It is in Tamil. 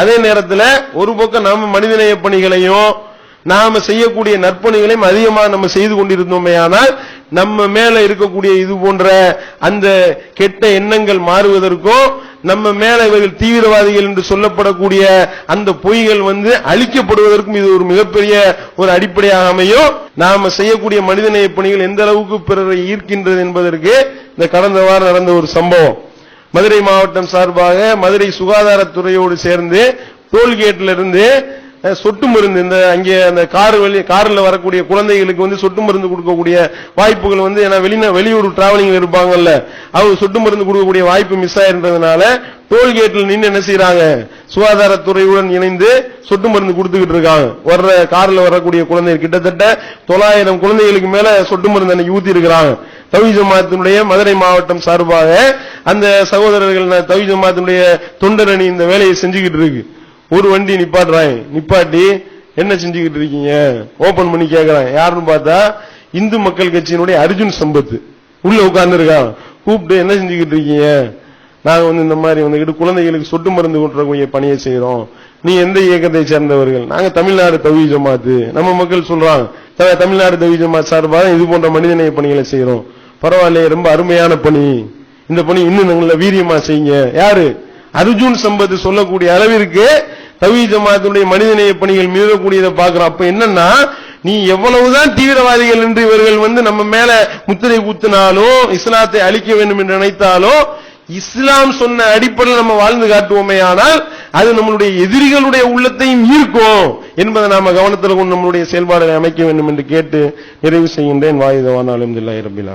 அதே நேரத்தில் ஒரு பக்கம் நாம மனிதநேய பணிகளையும் நாம செய்யக்கூடிய நற்பணிகளையும் அதிகமாக நம்ம செய்து கொண்டிருந்தோமே ஆனால் நம்ம மேல இருக்கக்கூடிய இது போன்ற அந்த கெட்ட எண்ணங்கள் மாறுவதற்கும் நம்ம மேல இவர்கள் தீவிரவாதிகள் என்று சொல்லப்படக்கூடிய அந்த பொய்கள் வந்து அழிக்கப்படுவதற்கும் இது ஒரு மிகப்பெரிய ஒரு அடிப்படையாக அமையும். நாம செய்யக்கூடிய மனிதநேய பணிகள் எந்த அளவுக்கு பிறரை ஈர்க்கின்றது என்பதற்கு இந்த கடந்த வாரம் நடந்த ஒரு சம்பவம். மதுரை மாவட்டம் சார்பாக மதுரை சுகாதாரத்துறையோடு சேர்ந்து டோல்கேட்ல இருந்து சொட்டு மருந்து இந்த அங்கே அந்த கார் வெளி காரில் வரக்கூடிய குழந்தைகளுக்கு வந்து சொட்டு மருந்து கொடுக்கக்கூடிய வாய்ப்புகள் வந்து ஏன்னா வெளிநா வெளியூர் டிராவலிங் இருப்பாங்கல்ல அவங்க சொட்டு மருந்து கொடுக்கக்கூடிய வாய்ப்பு மிஸ் ஆயிருந்ததுனால டோல்கேட்டில் நின்று என்ன செய்யறாங்க சுகாதாரத்துறையுடன் இணைந்து சொட்டு மருந்து கொடுத்துக்கிட்டு இருக்காங்க. வர்ற காரில் வரக்கூடிய குழந்தைகள் கிட்டத்தட்ட தொள்ளாயிரம் குழந்தைகளுக்கு மேல சொட்டு மருந்து அன்னைக்கு ஊத்தி இருக்கிறாங்க. தவி ஜமாத்தினுடைய மதுரை மாவட்டம் சார்பாக அந்த சகோதரர்கள் தவி ஜமாத்தினுடைய தொண்டர் அணி இந்த வேலையை செஞ்சுக்கிட்டு இருக்கு. ஒரு வண்டி நிப்பாட்டுறாங்க நிப்பாட்டி என்ன செஞ்சுக்கிட்டு இருக்கீங்க? ஓபன் பண்ணி கேக்குறாங்க யாருன்னு பார்த்தா இந்து மக்கள் கட்சியினுடைய அர்ஜுன் சம்பத். உள்ள உட்கார்ந்து இருக்கான் கூப்பிட்டு என்ன செஞ்சுக்கிட்டு இருக்கீங்க? நாங்க வந்து இந்த மாதிரி வந்துகிட்டு குழந்தைகளுக்கு சொட்டு மருந்து கொட்டுறக்கூடிய பணியை செய்யறோம் நீ எந்த இயக்கத்தை சேர்ந்தவர்கள்? நாங்க தமிழ்நாடு தவி ஜமாத்து. நம்ம மக்கள் சொல்றாங்க தமிழ்நாடு தவி ஜமாத் சார்பாக இது போன்ற மனிதநேய பணிகளை செய்யறோம் பரவாயில்லையே ரொம்ப அருமையான பணி. இந்த பணி இன்னும் நல்ல வீரியமா செய்யுங்க. யாரு? அர்ஜுன் சம்பத் சொல்லக்கூடிய அளவிற்கு தவி ஜமாத்தினுடைய மனிதநேய பணிகள் மீறக்கூடியதை பார்க்கிறோம். அப்ப என்னன்னா நீ எவ்வளவுதான் தீவிரவாதிகள் என்று இவர்கள் வந்து நம்ம மேல முத்திரை குத்தினாலும் இஸ்லாத்தை அழிக்க வேண்டும் என்று நினைத்தாலும் இஸ்லாம் சொன்ன அடிப்படையில் நம்ம வாழ்ந்து காட்டுவோமே ஆனால் அது நம்மளுடைய எதிரிகளுடைய உள்ளத்தையும் ஈர்க்கும் என்பதை நாம கவனத்தில் கொண்டு நம்மளுடைய செயல்பாடுகளை அமைக்க வேண்டும் என்று கேட்டு நிறைவு செய்கின்றேன். வாயுதவான் அலமதுல்லாஹி ரபிலா